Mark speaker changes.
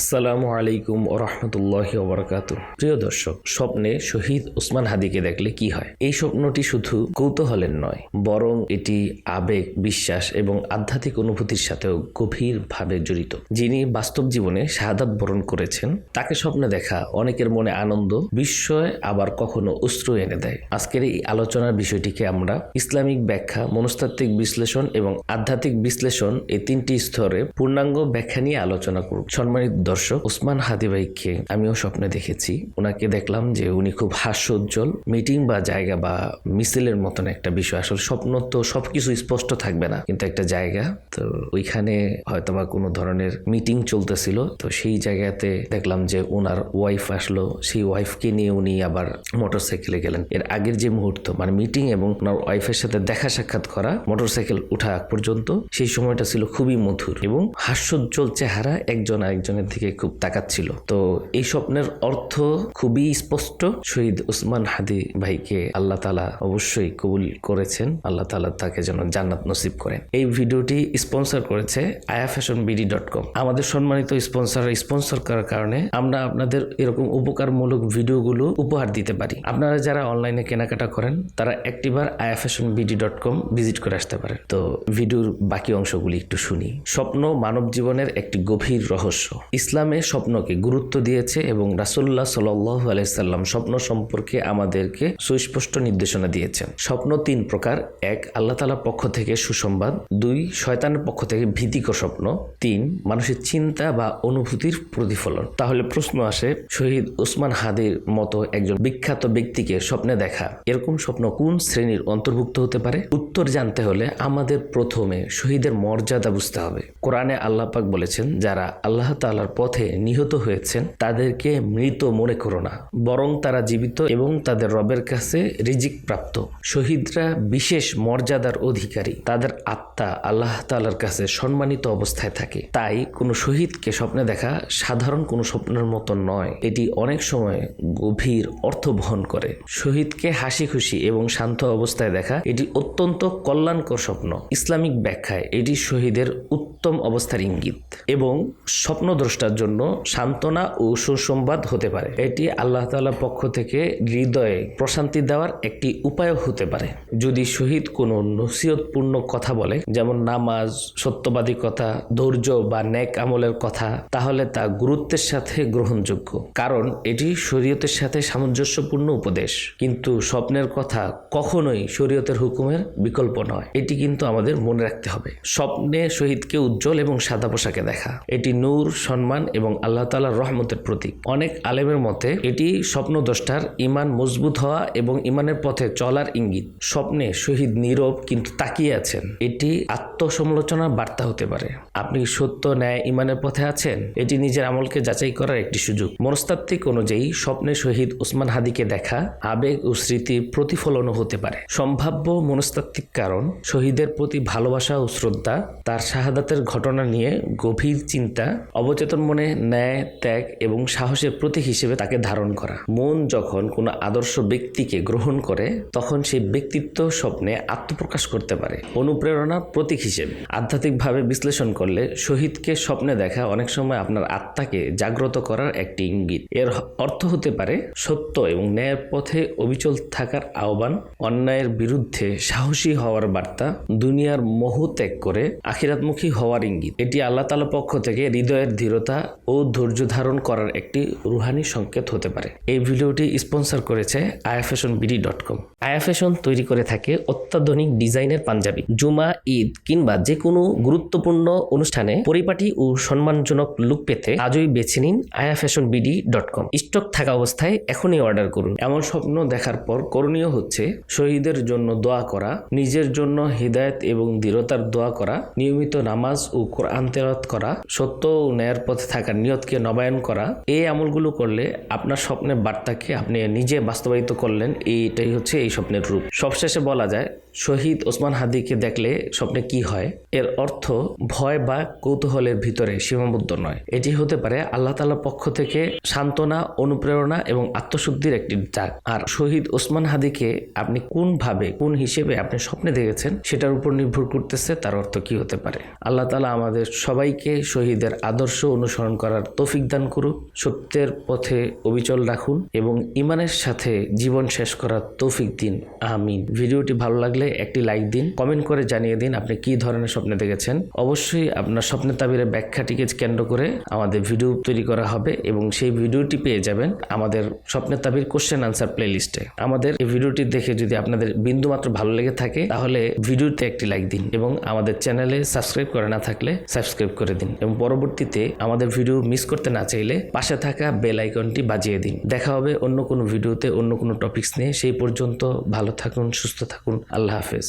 Speaker 1: আসসালামু আলাইকুম রহমতুল্লাহ ওবরাকাত প্রিয় দর্শক, স্বপ্নে শহীদ ওসমান হাদিকে দেখলে কি হয়? এই স্বপ্নটি শুধু কৌতূহলের নয়, বরং এটি আবেগ, বিশ্বাস এবং আধ্যাত্মিক অনুভূতির সাথেও গভীরভাবে জড়িত। যিনি বাস্তব জীবনে শাহাদাত বরণ করেছেন, তাকে স্বপ্নে দেখা অনেকের মনে আনন্দ, বিস্ময় আবার কখনো অশ্রু এনে দেয়। আজকের এই আলোচনার বিষয়টিকে আমরা ইসলামিক ব্যাখ্যা, মনস্তাত্ত্বিক বিশ্লেষণ এবং আধ্যাত্মিক বিশ্লেষণ এই তিনটি স্তরে পূর্ণাঙ্গ ব্যাখ্যা নিয়ে আলোচনা করব। সম্মানিত দর্শক ওসমান হাদি ভাইকে আমিও স্বপ্নে দেখেছি। ওনাকে দেখলাম যে উনি খুব হাস্যোজ্জ্বল, মিটিং বা জায়গা বা মিছিলের মতন একটা বিষয়। আসলে স্বপ্ন তো সবকিছু স্পষ্ট থাকবে না, কিন্তু একটা জায়গা। তো ওইখানে হয়তো বা কোনো ধরনের মিটিং চলতেছিল। তো সেই জায়গাতে দেখলাম যে ওনার ওয়াইফ আসলো। সেই ওয়াইফকে নিয়ে উনি আবার মোটরসাইকেলে গেলেন। এর আগের যে মুহূর্ত মানে মিটিং এবং ওনার ওয়াইফের সাথে দেখা সাক্ষাৎ করা মোটরসাইকেল উঠা আগ পর্যন্ত, সেই সময়টা ছিল খুবই মধুর এবং হাস্যোজ্জ্বল চেহারা একজন আরেকজনের দিকে খুব তাকাচ্ছিল। তো এই স্বপ্নের অর্থ খুবই স্পষ্ট। শহীদ উসমান হাদি ভাইকে আল্লাহ তালা অবশ্যই কবুল করেছেন। আল্লাহ তালা তাকে যেন জান্নাত নসিব করেন। এই ভিডিওটি স্পন্সর করেছে আয়া ফ্যাশন বিডি ডট কম। আমাদের সম্মানিত স্পন্সর স্পন্সর করার কারণে আমরা আপনাদের এরকম উপকারমূলক ভিডিওগুলো উপহার দিতে পারি। আপনারা যারা অনলাইনে কেনাকাটা করেন, তারা একটিবার Aya fashion BD dot com visit করে আসতে পারেন। তো ভিডিওর বাকি অংশগুলি একটু শুনি। স্বপ্ন মানব জীবনের একটি গভীর রহস্য। ইসলামে স্বপ্নকে গুরুত্ব দিয়েছে এবং রাসুল্লাহ সাল্লাহ আলাইসাল্লাম স্বপ্ন সম্পর্কে আমাদেরকে সুস্পষ্ট নির্দেশনা দিয়েছেন। স্বপ্ন তিন প্রকার। এক, আল্লাহ তালার পক্ষ থেকে সুসংবাদ। দুই, শয়তানের পক্ষ থেকে ভীতিকর স্বপ্ন। তিন, মানুষের চিন্তা বা অনুভূতির প্রতিফলন। তাহলে প্রশ্ন আসে, শহীদ ওসমান হাদির মতো একজন বিখ্যাত ব্যক্তিকে স্বপ্নে দেখা, এরকম স্বপ্ন কোন শ্রেণির অন্তর্ভুক্ত হতে পারে? উত্তর জানতে হলে আমাদের প্রথমে শহীদের মর্যাদা বুঝতে হবে। কোরআনে আল্লাহ পাক বলেছেন, যারা আল্লাহ তাআলার পথে নিহত হয়েছেন, তাদেরকে মৃত মনে করো না। বরং তারা জীবিত এবং তাদের রবের কাছে রিজিক প্রাপ্ত। শহীদরা বিশেষ মর্যাদার অধিকারী। তাদের আত্মা আল্লাহ তাআলার কাছে সম্মানিত অবস্থায় থাকে। তাই কোনো শহীদকে স্বপ্নে দেখা সাধারণ কোনো স্বপ্নের মতো নয়। এটি অনেক সময় গভীর অর্থ বহন করে। শহীদকে হাসি খুশি এবং শান্ত অবস্থায় দেখা, এটি অত্যন্ত কল্যাণকর স্বপ্ন। ইসলামিক ব্যাখ্যায় এটি শহীদের উত্তম অবস্থার ইঙ্গিত এবং স্বপ্নদ্রষ্টার জন্য সান্ত্বনা ও সুসংবাদ হতে পারে। এটি আল্লাহ তাআলার পক্ষ থেকে হৃদয়ে প্রশান্তি দেওয়ার একটি উপায় হতে পারে। যদি শহীদ কোনো নসিহতপূর্ণ কথা বলে, যেমন নামাজ সত্যবাদী কথা ধৈর্য বা ন্যাক আমলের কথা, তাহলে তা গুরুত্বের সাথে গ্রহণযোগ্য। কারণ এটি শরীয়তের সাথে সামঞ্জস্যপূর্ণ উপদেশ। কিন্তু স্বপ্নের কথা কখনোই শরীয়তের হুকুমের বিকল্প নয়। এটি কিন্তু আমাদের মনে রাখতে হবে। স্বপ্নে শহীদকে উজ্জ্বল এবং সাদা পোশাকে দেখা। এটি নূর, সম্মান এবং আল্লাহ তালার রহমতের প্রতীক। অনেক আলেমের মতে, এটি স্বপ্ন স্বপ্নদ্রষ্টার ইমান মজবুত হওয়া এবং ইমানের পথে চলার ইঙ্গিত। স্বপ্নে শহীদ নীরব কিন্তু তাকিয়ে আছেন। এটি আত্মসমালোচনার বার্তা হতে পারে। আপনি সত্য ন্যায় ইমানের পথে আছেন? এটি নিজের আমলকে যাচাই করার একটি সুযোগ। মনস্তাত্ত্বিক অনুযায়ী, স্বপ্নে শহীদ ওসমান হাদিকে দেখা, আবেগ ও স্মৃতির প্রতিফলনও হতে পারে। সম্ভাব্য মনস্তাত্ত্বিক কারণ, শহীদের প্রতি ভালোবাসা ও শ্রদ্ধা, তার শাহাদাতের ঘটনা নিয়ে গভীর চিন্তা, অবচেতন মনে ন্যায়, ত্যাগ এবং সাহসের প্রতীক হিসেবে তাকে ধারণ করা। মন যখন কোনো আদর্শ ব্যক্তিকে গ্রহণ করে, তখন সেই ব্যক্তিত্ব স্বপ্নে আত্মপ্রকাশ করতে পারে। অনুপ্রেরণা প্রতীক হিসেবে। আধ্যাত্মিকভাবে বিশ্লেষণ করলে শহীদকে স্বপ্নে দেখা অনেক সময় আপনার আত্মাকে জাগ্রত করার একটি ইঙ্গিত। এর অর্থ হতে পারে সত্য এবং ন্যায়ের পথে অবিচল থাকার আহ্বান, অন্যায়ের বিরুদ্ধে সাহসী হওয়ার বার্তা, দুনিয়ার মোহ ত্যাগ করে আখিরাতমুখী হওয়ার ইঙ্গিত। এটি আল্লাহ তালার পক্ষ থেকে হৃদয়ের দৃঢ়তা ও ধৈর্য ধারণ করার একটি রুহানি সংকেত হতে পারে। এই ভিডিওটি স্পন্সর করেছে আয়া ফ্যাশন বিডি ডট কম। আয়া ফ্যাশন তৈরি করে থাকে অত্যাধুনিক ডিজাইনের পাঞ্জাবি। জুমা, ঈদ কিংবা যে কোনো গুরুত্বপূর্ণ অনুষ্ঠানে পরিপাটি ও সম্মানজনক লুক পেতে আজই বেছে নিন Aya fashion BD dot com stock থাকা অবস্থায় এখনই অর্ডার করুন। এমন স্বপ্ন দেখার পর করণীয় হচ্ছে শহীদের জন্য দোয়া করা, নিজের জন্য হৃদায়ত এবং দৃঢ়তার দোয়া করা, নিয়মিত নামাজ ও কোরআন তেলাওয়াত করা, সত্য ও ন্যায়ের পথে থাকার নিয়তকে নবায়ন করা, এই আমলগুলো করলে আপনার স্বপ্নের বার্তাকে আপনি নিজে বাস্তবায়িত করলেন, এইটাই হচ্ছে এই স্বপ্নের রূপ। সবশেষে বলা যায়, শহীদ ওসমান হাদিকে দেখলে স্বপ্নে কি হয়? এর অর্থ ভয় বা কৌতূহলের ভিতরে সীমাবদ্ধ নয়। এটি হতে পারে আল্লাহ তালার পক্ষ থেকে সান্ত্বনা, অনুপ্রেরণা এবং আত্মশুদ্ধির একটি ডাক আর শহীদ ওসমান হাদিকে আপনি কোন ভাবে কোন হিসেবে আপনি স্বপ্নে দেখেছেন, সেটার উপর নির্ভর করতেছে, তার অর্থ কি হতে পারে? আল্লাহ তালা আমাদের সবাইকে শহীদের আদর্শ অনুসরণ করার তৌফিক দান করুক, সত্যের পথে অবিচল রাখুন এবং ইমানের সাথে জীবন শেষ করার তৌফিক দিন। আমিন। ভিডিওটি ভালো লাগলে একটি লাইক দিন, কমেন্ট করে জানিয়ে দিন আপনি কি ধরনের স্বপ্নে দেখেছেন? অবশ্যই আপনার স্বপ্নের তাবিরের ব্যাখ্যাটিকে কেন্দ্র করে আমাদের ভিডিও তৈরি করা হবে এবং সেই ভিডিওটি পেয়ে যাবেন আমাদের স্বপ্নের তাবির কোশ্চেন আনসার প্লেলিস্টে আমাদের এই ভিডিওটি দেখে যদি আপনাদের বিন্দুমাত্র ভালো লেগে থাকে, তাহলে ভিডিওতে একটি লাইক দিন এবং আমাদের চ্যানেলে সাবস্ক্রাইব করে না থাকলে সাবস্ক্রাইব করে দিন এবং পরবর্তীতে আমাদের ভিডিও মিস করতে না চাইলে পাশে থাকা বেল আইকনটি বাজিয়ে দিন। দেখা হবে অন্য কোনো ভিডিওতে অন্য কোনো টপিকস নিয়ে। সেই পর্যন্ত ভালো থাকুন, সুস্থ থাকুন। আল্লাহ হাফেজ।